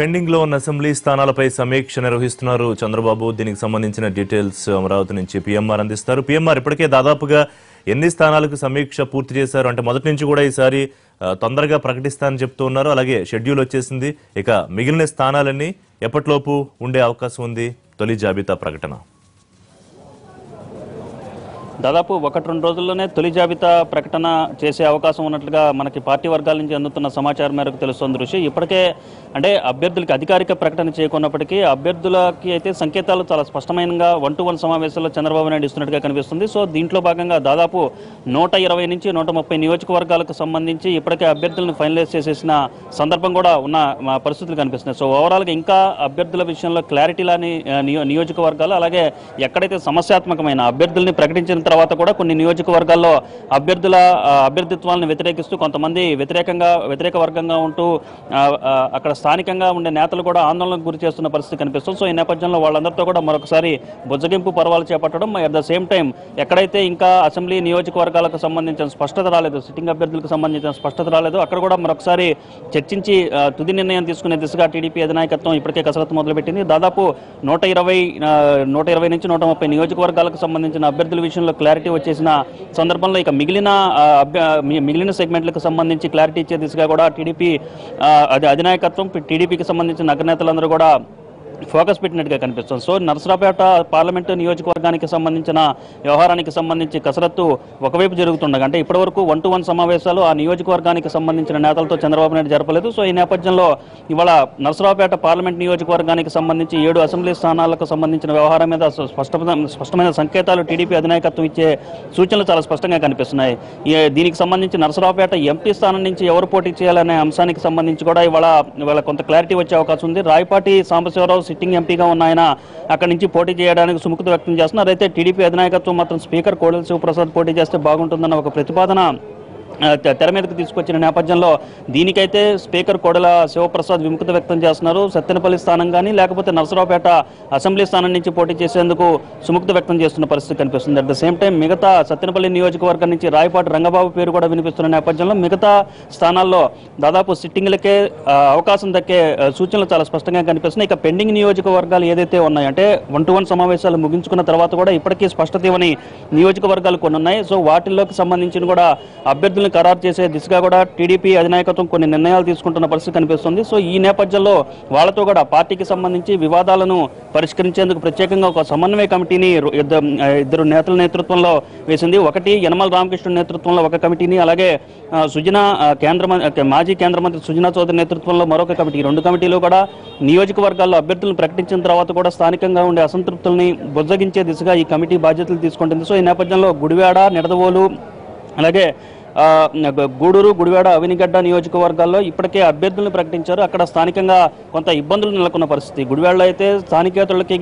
పెండింగ్లో ఉన్న అసెంబ్లీ స్థానాలపై సమీక్ష నిర్వహిస్తున్నారు. చంద్రబాబు దీనికి సంబంధించిన డీటెయిల్స్ అమరావతి నుంచి పీఎంఆర్ అందిస్తారు. పీఎంఆర్ ఇప్పటికే దాదాపుగా ఎన్ని స్థానాలకు సమీక్ష పూర్తి చేశారు? అంటే మొదటి నుంచి కూడా ఈసారి తొందరగా ప్రకటిస్తానని చెప్తూ ఉన్నారు. అలాగే షెడ్యూల్ వచ్చేసింది. ఇక మిగిలిన స్థానాలన్నీ ఎప్పటిలోపు ఉండే అవకాశం ఉంది? తొలి జాబితా ప్రకటన. దాదాపు ఒకటి రెండు రోజుల్లోనే తొలి జాబితా ప్రకటన చేసే అవకాశం ఉన్నట్లుగా మనకి పార్టీ వర్గాల నుంచి అందుతున్న సమాచారం మేరకు తెలుస్తోంది ఋషి. ఇప్పటికే అంటే అభ్యర్థులకి అధికారిక ప్రకటన చేయకున్నప్పటికీ అభ్యర్థులకి అయితే సంకేతాలు చాలా స్పష్టమైనగా వన్ టు వన్ సమావేశంలో చంద్రబాబు నాయుడు ఇస్తున్నట్టుగా కనిపిస్తుంది. సో దీంట్లో భాగంగా దాదాపు నూట ఇరవై నుంచి నూట ముప్పై నియోజకవర్గాలకు సంబంధించి ఇప్పటికే అభ్యర్థులను ఫైనలైజ్ చేసేసిన సందర్భం కూడా ఉన్న పరిస్థితులు కనిపిస్తున్నాయి. సో ఓవరాల్గా ఇంకా అభ్యర్థుల విషయంలో క్లారిటీ లాని నియో నియోజకవర్గాలు అలాగే ఎక్కడైతే సమస్యాత్మకమైన అభ్యర్థుల్ని ప్రకటించిన తర్వాత కూడా కొన్ని నియోజకవర్గాల్లో అభ్యర్థుల అభ్యర్థిత్వాలను వ్యతిరేకిస్తూ కొంతమంది వ్యతిరేకంగా వ్యతిరేక వర్గంగా ఉంటూ అక్కడ స్థానికంగా ఉండే నేతలు కూడా ఆందోళనకు గురి చేస్తున్న పరిస్థితి కనిపిస్తుంది. సో ఈ నేపథ్యంలో వాళ్ళందరితో కూడా మరొకసారి బుజ్జగింపు పర్వాలు చేపట్టడం అట్ ద సేమ్ టైం ఎక్కడైతే ఇంకా అసెంబ్లీ నియోజకవర్గాలకు సంబంధించిన స్పష్టత రాలేదు సిట్టింగ్ అభ్యర్థులకు సంబంధించిన స్పష్టత రాలేదు అక్కడ కూడా మరొకసారి చర్చించి తుది నిర్ణయం తీసుకునే దిశగా టీడీపీ అధినాయకత్వం ఇప్పటికే కసరత్తు మొదలుపెట్టింది. దాదాపు నూట ఇరవై నూట ఇరవై నుంచి నూట ముప్పై నియోజకవర్గాలకు సంబంధించిన అభ్యర్థుల విషయంలో క్లారిటీ వచ్చేసిన సందర్భంలో ఇక మిగిలిన అభ్య మిగిలిన సెగ్మెంట్లకు సంబంధించి క్లారిటీ ఇచ్చే దిశగా కూడా టీడీపీ అది అధినాయకత్వం టీడీపీకి సంబంధించిన అగ్రనేతలందరూ కూడా ఫోకస్ పెట్టినట్టుగా కనిపిస్తుంది. సో నరసరాపేట పార్లమెంటు నియోజకవర్గానికి సంబంధించిన వ్యవహారానికి సంబంధించి కసరత్తు ఒకవైపు జరుగుతుండగా అంటే ఇప్పటివరకు వన్ టు వన్ సమావేశాలు ఆ నియోజకవర్గానికి సంబంధించిన నేతలతో చంద్రబాబు నాయుడు జరపలేదు. సో ఈ నేపథ్యంలో ఇవాళ నరసరావుపేట పార్లమెంట్ నియోజకవర్గానికి సంబంధించి ఏడు అసెంబ్లీ స్థానాలకు సంబంధించిన వ్యవహారం మీద స్పష్టమైన స్పష్టమైన సంకేతాలు టీడీపీ అధినాయకత్వం ఇచ్చే సూచనలు చాలా స్పష్టంగా కనిపిస్తున్నాయి. దీనికి సంబంధించి నరసరావుపేట ఎంపీ స్థానం నుంచి ఎవరు పోటీ చేయాలనే అంశానికి సంబంధించి కూడా ఇవాళ ఇవాళ కొంత క్లారిటీ వచ్చే అవకాశం ఉంది. రాయపాటి సాంబశివరావు సిట్టింగ్ ఎంపీగా ఉన్న ఆయన అక్కడి నుంచి పోటీ చేయడానికి సుముఖత వ్యక్తం చేస్తున్నారు. అయితే టీడీపీ అధినాయకత్వం మాత్రం స్పీకర్ కోడెల శివప్రసాద్ పోటీ చేస్తే బాగుంటుందన్న ఒక ప్రతిపాదన. తెర మీదకి తీసుకొచ్చిన నేపథ్యంలో దీనికైతే స్పీకర్ కోడెల శివప్రసాద్ విముఖత వ్యక్తం చేస్తున్నారు. సత్తెనపల్లి స్థానం కానీ లేకపోతే నరసరావుపేట అసెంబ్లీ స్థానం నుంచి పోటీ చేసేందుకు సుముక్త వ్యక్తం చేస్తున్న పరిస్థితి కనిపిస్తుంది. అట్ ద సేమ్ టైం మిగతా సత్తెనపల్లి నియోజకవర్గం నుంచి రాయపాటి రంగబాబు పేరు కూడా వినిపిస్తున్న నేపథ్యంలో మిగతా స్థానాల్లో దాదాపు సిట్టింగ్లకే అవకాశం దక్కే సూచనలు చాలా స్పష్టంగా కనిపిస్తున్నాయి. ఇక పెండింగ్ నియోజకవర్గాలు ఏదైతే ఉన్నాయంటే వన్ టు వన్ సమావేశాలు ముగించుకున్న తర్వాత కూడా ఇప్పటికీ స్పష్టత ఇవ్వని నియోజకవర్గాలు కొన్ని ఉన్నాయి సో వాటిల్లోకి సంబంధించిన కూడా అభ్యర్థులను ఖరారు చేసే దిశగా కూడా టీడీపీ అధినాయకత్వం కొన్ని నిర్ణయాలు తీసుకుంటున్న పరిస్థితి కనిపిస్తుంది. సో ఈ నేపథ్యంలో వాళ్ళతో కూడా పార్టీకి సంబంధించి వివాదాలను పరిష్కరించేందుకు ప్రత్యేకంగా ఒక సమన్వయ కమిటీని ఇద్దరు నేతల నేతృత్వంలో వేసింది. ఒకటి యనమల రామకృష్ణ నేతృత్వంలో ఒక కమిటీని అలాగే సుజనా కేంద్ర మాజీ కేంద్ర మంత్రి సుజనా చౌదరి నేతృత్వంలో మరొక కమిటీ. రెండు కమిటీలు కూడా నియోజకవర్గాల్లో అభ్యర్థులను ప్రకటించిన తర్వాత కూడా స్థానికంగా ఉండే అసంతృప్తుల్ని బుజ్జగించే దిశగా ఈ కమిటీ బాధ్యతలు తీసుకుంటుంది. సో ఈ నేపథ్యంలో గుడివాడ నిడదవోలు అలాగే గూడూరు గుడివాడ అవినిగడ్డ నియోజకవర్గాల్లో ఇప్పటికే అభ్యర్థులను ప్రకటించారు. అక్కడ స్థానికంగా కొంత ఇబ్బందులు నెలకొన్న పరిస్థితి. గుడివాడలో అయితే స్థానికేతరులకి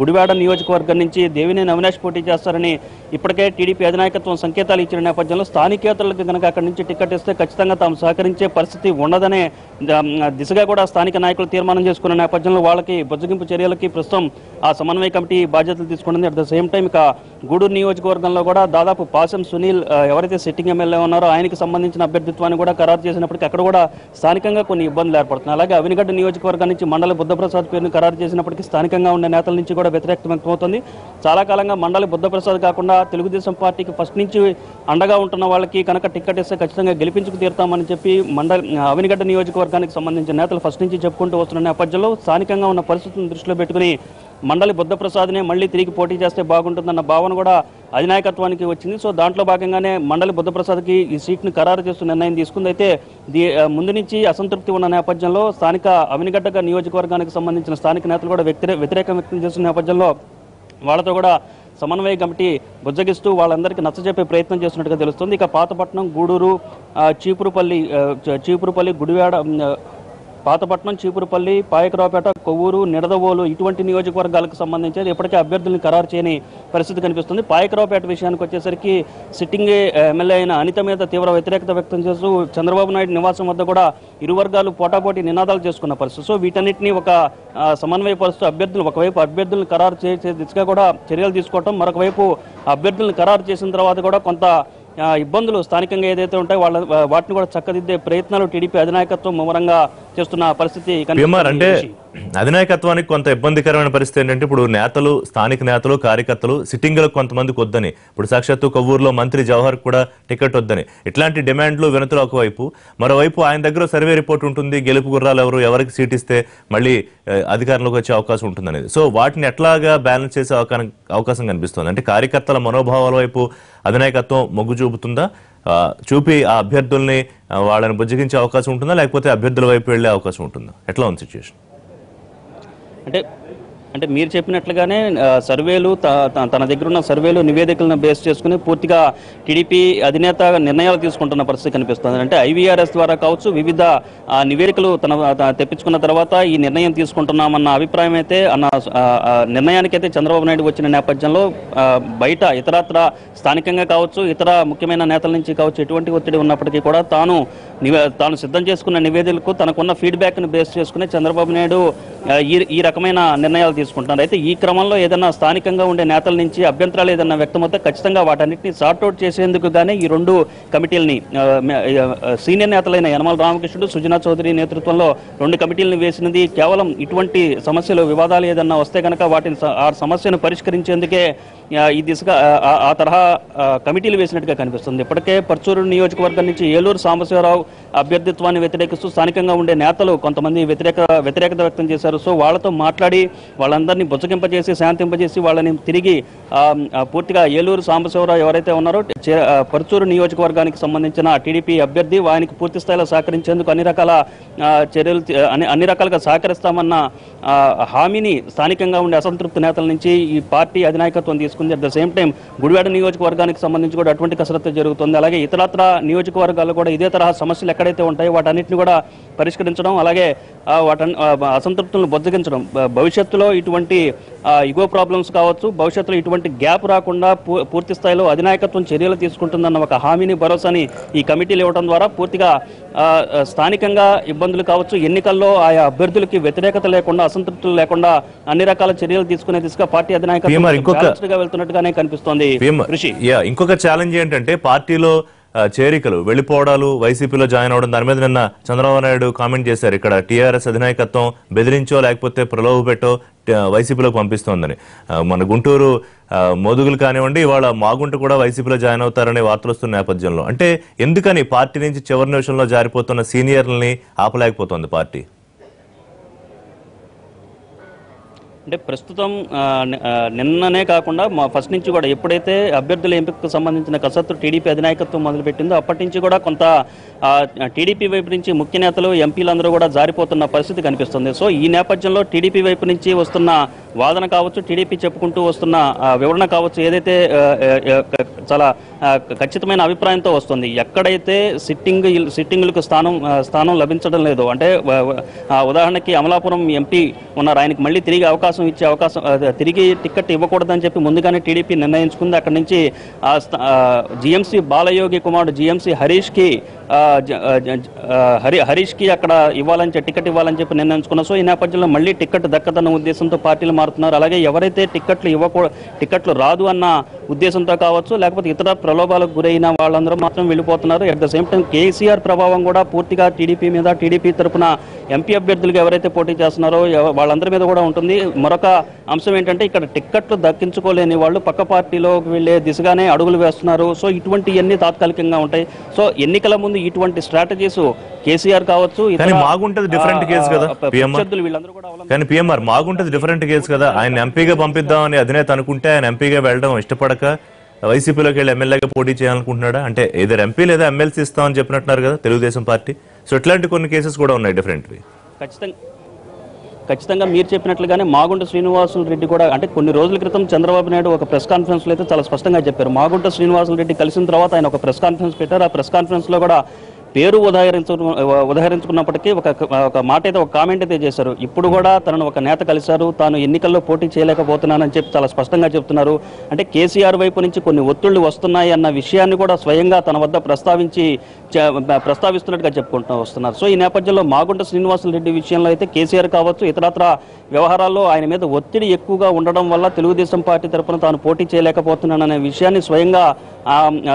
గుడివాడ నియోజకవర్గం నుంచి దేవినేని అవినాష్ పోటీ చేస్తారని ఇప్పటికే టీడీపీ అధినాయకత్వం సంకేతాలు ఇచ్చిన నేపథ్యంలో స్థానికేతరులకు కనుక అక్కడి నుంచి టికెట్ ఇస్తే ఖచ్చితంగా తాము సహకరించే పరిస్థితి ఉండదనే దిశగా కూడా స్థానిక నాయకులు తీర్మానం చేసుకున్న నేపథ్యంలో వాళ్ళకి బుజ్జగింపు చర్యలకి ప్రస్తుతం ఆ సమన్వయ కమిటీ బాధ్యతలు తీసుకుంటుంది అట్ ద సేమ్ టైం ఇక గూడూరు నియోజకవర్గంలో కూడా దాదాపు పాసం సునీల్ ఎవరైతే సిట్టింగ్ ఎమ్మెల్యే ఉన్నారో ఆయనకు సంబంధించిన అభ్యర్థిత్వాన్ని కూడా ఖరారు చేసినప్పటికీ అక్కడ కూడా స్థానికంగా కొన్ని ఇబ్బందులు ఏర్పడుతున్నాయి. అలాగే అవినిగడ్డ నియోజకవర్గం నుంచి మండలి బుద్ధప్రసాద్ పేరును ఖరారు చేసినప్పటికీ స్థానికంగా ఉండే నేతల నుంచి కూడా వ్యతిరేకత వ్యక్తమవుతుంది. చాలా కాలంగా మండలి బుద్ధప్రసాద్ కాకుండా తెలుగుదేశం పార్టీకి ఫస్ట్ నుంచి అండగా ఉంటున్న వాళ్ళకి కనుక టికెట్ ఇస్తే ఖచ్చితంగా గెలిపించుకు తీరుతామని చెప్పి మండలి అవినిగడ్డ నియోజకవర్గానికి సంబంధించిన నేతలు ఫస్ట్ నుంచి చెప్పుకుంటూ వస్తున్న నేపథ్యంలో స్థానికంగా ఉన్న పరిస్థితులను దృష్టిలో పెట్టుకుని మండలి బుద్ధప్రసాద్నే మళ్ళీ తిరిగి పోటీ చేస్తే బాగుంటుందన్న భావన కూడా అధినాయకత్వానికి వచ్చింది. సో దాంట్లో భాగంగానే మండలి బుద్ధప్రసాద్కి ఈ సీట్ను ఖరారు చేస్తూ నిర్ణయం తీసుకుంది అయితే దీ ముందు నుంచి అసంతృప్తి ఉన్న నేపథ్యంలో స్థానిక అవినిగడ్డ నియోజకవర్గానికి సంబంధించిన స్థానిక నేతలు కూడా వ్యతిరే వ్యతిరేకం వ్యక్తం చేస్తున్న నేపథ్యంలో వాళ్ళతో కూడా సమన్వయ కమిటీ బుజ్జగిస్తూ వాళ్ళందరికీ నచ్చజెప్పే ప్రయత్నం చేస్తున్నట్టుగా తెలుస్తుంది. ఇక పాతపట్నం గూడూరు చీపురుపల్లి చీపురుపల్లి గుడివాడ పాతపట్నం చీపురుపల్లి పాయకరావుపేట కొవ్వూరు నిడదవోలు ఇటువంటి నియోజకవర్గాలకు సంబంధించి ఇప్పటికే అభ్యర్థులను ఖరారు చేయని పరిస్థితి కనిపిస్తుంది. పాయకరావుపేట విషయానికి వచ్చేసరికి సిట్టింగ్ ఎమ్మెల్యే అయిన అనిత మీద తీవ్ర వ్యతిరేకత వ్యక్తం చేస్తూ చంద్రబాబు నాయుడు నివాసం వద్ద కూడా ఇరు వర్గాలు పోటాపోటీ నినాదాలు చేసుకున్న పరిస్థితి. సో వీటన్నిటిని ఒక సమన్వయపరుస్తూ అభ్యర్థులు ఒకవైపు అభ్యర్థులను ఖరారు చేసే దిశగా కూడా చర్యలు తీసుకోవటం మరొకవైపు అభ్యర్థులను ఖరారు చేసిన తర్వాత కూడా కొంత ఇబ్బందులు స్థానికంగా ఏదైతే ఉంటాయో వాళ్ళ వాటిని కూడా చక్కదిద్దే ప్రయత్నాలు టీడీపీ అధినాయకత్వం ముమ్మరంగా చేస్తున్న పరిస్థితి అంటే. అధినాయకత్వానికి కొంత ఇబ్బందికరమైన పరిస్థితి ఏంటంటే ఇప్పుడు నేతలు స్థానిక నేతలు కార్యకర్తలు సిట్టింగ్లకు కొంతమందికి వద్దని. ఇప్పుడు సాక్షాత్తు కొవ్వూరులో మంత్రి జవహర్ కూడా టికెట్ వద్దని. ఇట్లాంటి డిమాండ్లు వినతులు ఒకవైపు. మరోవైపు ఆయన దగ్గర సర్వే రిపోర్ట్ ఉంటుంది గెలుపు గుర్రాలు ఎవరు ఎవరికి సీట్ ఇస్తే మళ్ళీ అధికారంలోకి వచ్చే అవకాశం ఉంటుంది అనేది సో వాటిని ఎట్లాగా బ్యాలెన్స్ చేసే అవకాశం అవకాశం కనిపిస్తుంది? అంటే కార్యకర్తల మనోభావాల వైపు అధినాయకత్వం మొగ్గు చూపుతుందా? చూపి ఆ అభ్యర్థుల్ని వాళ్ళని బుజ్జగించే అవకాశం ఉంటుందా? లేకపోతే అభ్యర్థుల వైపు వెళ్ళే అవకాశం ఉంటుందా? ఎట్లా ఉంది సిచ్యువేషన్ అంటే అంటే మీరు చెప్పినట్లుగానే సర్వేలు తన దగ్గర ఉన్న సర్వేలు నివేదికలను బేస్ చేసుకుని పూర్తిగా టీడీపీ అధినేత నిర్ణయాలు తీసుకుంటున్న పరిస్థితి కనిపిస్తుంది. అంటే ఐవీఆర్ఎస్ ద్వారా కావచ్చు వివిధ నివేదికలు తన తెప్పించుకున్న తర్వాత ఈ నిర్ణయం తీసుకుంటున్నామన్న అభిప్రాయం అయితే అన్న నిర్ణయానికైతే చంద్రబాబు నాయుడు వచ్చిన నేపథ్యంలో బయట ఇతరత్ర స్థానికంగా కావచ్చు ఇతర ముఖ్యమైన నేతల నుంచి కావచ్చు ఎటువంటి ఒత్తిడి ఉన్నప్పటికీ కూడా తాను నివే తాను సిద్ధం చేసుకున్న నివేదికలకు తనకున్న ఫీడ్బ్యాక్ను బేస్ చేసుకుని చంద్రబాబు నాయుడు ఈ ఈ రకమైన నిర్ణయాలు తీసుకుంటున్నారు. అయితే ఈ క్రమంలో ఏదైనా స్థానికంగా ఉండే నేతల నుంచి అభ్యంతరాలు ఏదైనా వ్యక్తమవుతే ఖచ్చితంగా వాటన్నిటిని సార్ట్అవుట్ చేసేందుకు గానే ఈ రెండు కమిటీలని సీనియర్ నేతలైన యనమల రామకృష్ణుడు సుజనా చౌదరి నేతృత్వంలో రెండు కమిటీలను వేసినది. కేవలం ఇటువంటి సమస్యలు వివాదాలు ఏదన్నా వస్తే కనుక వాటిని స- ఆ సమస్యను పరిష్కరించేందుకే ఈ దిశగా ఆ, ఆ- తరహా కమిటీలు వేసినట్టుగా కనిపిస్తుంది. ఇప్పటికే పర్చూరు నియోజకవర్గం నుంచి ఏలూరు సాంబశివరావు అభ్యర్థిత్వాన్ని వ్యతిరేకిస్తూ స్థానికంగా ఉండే నేతలు కొంతమంది వ్యతిరేక వ్యతిరేకత వ్యక్తం చేశారు. సో వాళ్ళతో మాట్లాడి వాళ్ళందరినీ బుజ్జగింపజేసి శాంతింపజేసి వాళ్ళని తిరిగి పూర్తిగా ఏలూరు సాంబశివరావు ఎవరైతే ఉన్నారో చే- నియోజకవర్గానికి సంబంధించిన టీడీపీ అభ్యర్థి ఆయనకి పూర్తి స్థాయిలో సహకరించేందుకు అన్ని రకాల చర్యలు అన్ని రకాలుగా సహకరిస్తామన్న హామీని స్థానికంగా ఉండే అసంతృప్తి నేతల నుంచి ఈ పార్టీ అధినాయకత్వం తీసుకుంది. At the same time Gudivada నియోజకవర్గానికి సంబంధించి కూడా అటువంటి కసరత్తు జరుగుతుంది. అలాగే ఇతరత్ర నియోజకవర్గాల్లో కూడా ఇదే తరహా సమస్యలు ఎక్కడైతే ఉంటాయో వాటన్నిటిని కూడా పరిష్కరించడం అలాగే ఆ, వాటన్ అసంతృప్తులను బొజ్జగించడం. భవిష్యత్తులో ఇటువంటి ఇగో ప్రాబ్లమ్స్ కావచ్చు భవిష్యత్తులో ఇటువంటి గ్యాప్ రాకుండా పూర్తి స్థాయిలో అధినాయకత్వం చర్యలు తీసుకుంటుందన్న ఒక హామీని భరోసాని ఈ కమిటీలు ఇవ్వడం ద్వారా పూర్తిగా స్థానికంగా ఇబ్బందులు కావచ్చు ఎన్నికల్లో ఆయా అభ్యర్థులకి వ్యతిరేకత లేకుండా అసంతృప్తులు లేకుండా అన్ని రకాల చర్యలు తీసుకునే దిశగా పార్టీ అధినాయకత్వం వెళ్తున్నట్టుగానే కనిపిస్తోంది ఇంకొక ఛాలెంజ్ ఏంటంటే పార్టీలో చేరికలు వెళ్ళిపోవడాలు వైసీపీలో జాయిన్ అవడం దాని మీద నిన్న చంద్రబాబు నాయుడు కామెంట్ చేశారు. ఇక్కడ టీఆర్ఎస్ అధినాయకత్వం బెదిరించో లేకపోతే ప్రలోభ పెట్టో వైసీపీలోకి పంపిస్తోందని. మన గుంటూరు మోదుగులు కానివ్వండి ఇవాళ మాగుంట కూడా వైసీపీలో జాయిన్ అవుతారనే వార్తలు వస్తున్న నేపథ్యంలో. అంటే ఎందుకని పార్టీ నుంచి చివరి నిమిషంలో జారిపోతున్న సీనియర్లని ఆపలేకపోతోంది పార్టీ? అంటే ప్రస్తుతం నిన్ననే కాకుండా మా ఫస్ట్ నుంచి కూడా ఎప్పుడైతే అభ్యర్థుల ఎంపికకు సంబంధించిన కసరత్తు టీడీపీ అధినాయకత్వం మొదలుపెట్టిందో అప్పటి నుంచి కూడా కొంత టీడీపీ వైపు నుంచి ముఖ్య నేతలు ఎంపీలందరూ కూడా జారిపోతున్న పరిస్థితి కనిపిస్తుంది. సో ఈ నేపథ్యంలో టీడీపీ వైపు నుంచి వస్తున్న వాదన కావచ్చు టీడీపీ చెప్పుకుంటూ వస్తున్న వివరణ కావచ్చు ఏదైతే చాలా ఖచ్చితమైన అభిప్రాయంతో వస్తుంది. ఎక్కడైతే సిట్టింగ్ సిట్టింగులకు స్థానం స్థానం లభించడం లేదు. అంటే ఉదాహరణకి అమలాపురం ఎంపీ ఉన్నారు. ఆయనకి మళ్ళీ తిరిగి అవకాశం ఇచ్చే అవకాశం తిరిగి టికెట్ ఇవ్వకూడదని చెప్పి ముందుగానే టీడీపీ నిర్ణయించుకుంది. అక్కడి నుంచి జిఎంసీ బాలయోగి కుమారుడు జిఎంసీ హరీష్కి హరి హరీష్కి అక్కడ ఇవ్వాలని చెప్పి టికెట్ ఇవ్వాలని చెప్పి నిర్ణయించుకున్నా. సో ఈ నేపథ్యంలో మళ్ళీ టికెట్ దక్కదన్న ఉద్దేశంతో పార్టీలు మారుతున్నారు. అలాగే ఎవరైతే టికెట్లు ఇవ్వకూ టికెట్లు రాదు అన్న ఉద్దేశంతో కావచ్చు లేకపోతే ఇతర ప్రలోభాలకు గురైన వాళ్ళందరూ మాత్రం వెళ్ళిపోతున్నారు. At the same time KCR ప్రభావం కూడా పూర్తిగా టీడీపీ మీద టీడీపీ తరపున ఎంపీ అభ్యర్థులుగా ఎవరైతే పోటీ చేస్తున్నారో వాళ్ళందరి మీద కూడా ఉంటుంది. మరొక అంశం ఏంటంటే ఇక్కడ టిక్కెట్లు దక్కించుకోలేని వాళ్ళు పక్క పార్టీలోకి వెళ్ళే దిశగానే అడుగులు వేస్తున్నారు. సో ఇటువంటివన్నీ తాత్కాలికంగా ఉంటాయి. సో ఎన్నికల ముందు ఇటువంటి స్ట్రాటజీస్ కేసీఆర్ కావచ్చు కానీ మాగుంటది ఆ, case కదా, వీళ్ళందరూ కూడా. కానీ పిఎంఆర్ మాగుంటది డిఫరెంట్ కేసు కదా. ఆయన ఎంపీగా పంపిద్దామని అధినేత అనుకుంటే ఆయన ఎంపీగా వెళ్ళడం ఇష్టపడక వైసీపీలోకి వెళ్ళి ఎమ్మెల్యేగా పోటీ చేయాలనుకుంటున్నాడా? అంటే ఏదో ఎంపీ లేదా ఎమ్మెల్సీ ఇస్తామని చెప్పినట్టున్నారు కదా తెలుగుదేశం పార్టీ. సో ఇట్లాంటి కొన్ని కేసెస్ కూడా ఉన్నాయి డిఫరెంట్వి ఖచ్చితంగా ఖచ్చితంగా మీరు చెప్పినట్లుగానే మాగుంట శ్రీనివాసులు రెడ్డి కూడా అంటే కొన్ని రోజుల క్రితం చంద్రబాబు నాయుడు ఒక ప్రెస్ కాన్ఫరెన్స్లో అయితే చాలా స్పష్టంగా చెప్పారు. మాగుంట శ్రీనివాసులు రెడ్డి కలిసిన తర్వాత ఆయన ఒక ప్రెస్ కాన్ఫరెన్స్ పెట్టారు. ఆ ప్రెస్ కాన్ఫరెన్స్లో కూడా పేరు ఉదాహరించు ఉదాహరించుకున్నప్పటికీ ఒక ఒక మాట అయితే ఒక కామెంట్ అయితే చేశారు. ఇప్పుడు కూడా తనను ఒక నేత కలిశారు. తాను ఎన్నికల్లో పోటీ చేయలేకపోతున్నానని చెప్పి చాలా స్పష్టంగా చెప్తున్నారు. అంటే కేసీఆర్ వైపు నుంచి కొన్ని ఒత్తిళ్ళు వస్తున్నాయి అన్న విషయాన్ని కూడా స్వయంగా తన వద్ద ప్రస్తావించి ప్రస్తావిస్తున్నట్టుగా చెప్పుకుంటూ వస్తున్నారు. సో ఈ నేపథ్యంలో మాగుంట శ్రీనివాసులు రెడ్డి విషయంలో అయితే కేసీఆర్ కావచ్చు ఇతరత్ర వ్యవహారాల్లో ఆయన మీద ఒత్తిడి ఎక్కువగా ఉండడం వల్ల తెలుగుదేశం పార్టీ తరఫున తాను పోటీ చేయలేకపోతున్నాననే విషయాన్ని స్వయంగా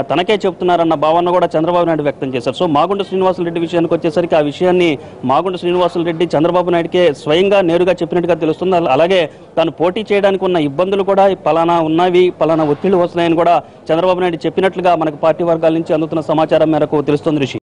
తనకే చెప్తున్నారన్న భావన కూడా చంద్రబాబు నాయుడు వ్యక్తం చేశారు. సో మాగుంట శ్రీనివాసులు రెడ్డి విషయానికి వచ్చేసరికి ఆ విషయాన్ని మాగుంట శ్రీనివాసులు రెడ్డి చంద్రబాబు నాయుడుకే స్వయంగా నేరుగా చెప్పినట్టుగా తెలుస్తుంది. అలాగే తాను పోటీ చేయడానికి ఉన్న ఇబ్బందులు కూడా పలానా ఉన్నవి పలానా ఒత్తిళ్ళు వస్తున్నాయని కూడా చంద్రబాబు నాయుడు చెప్పినట్లుగా మనకు పార్టీ వర్గాల నుంచి అందుతున్న సమాచారం మేరకు తెలుస్తుంది ఋషి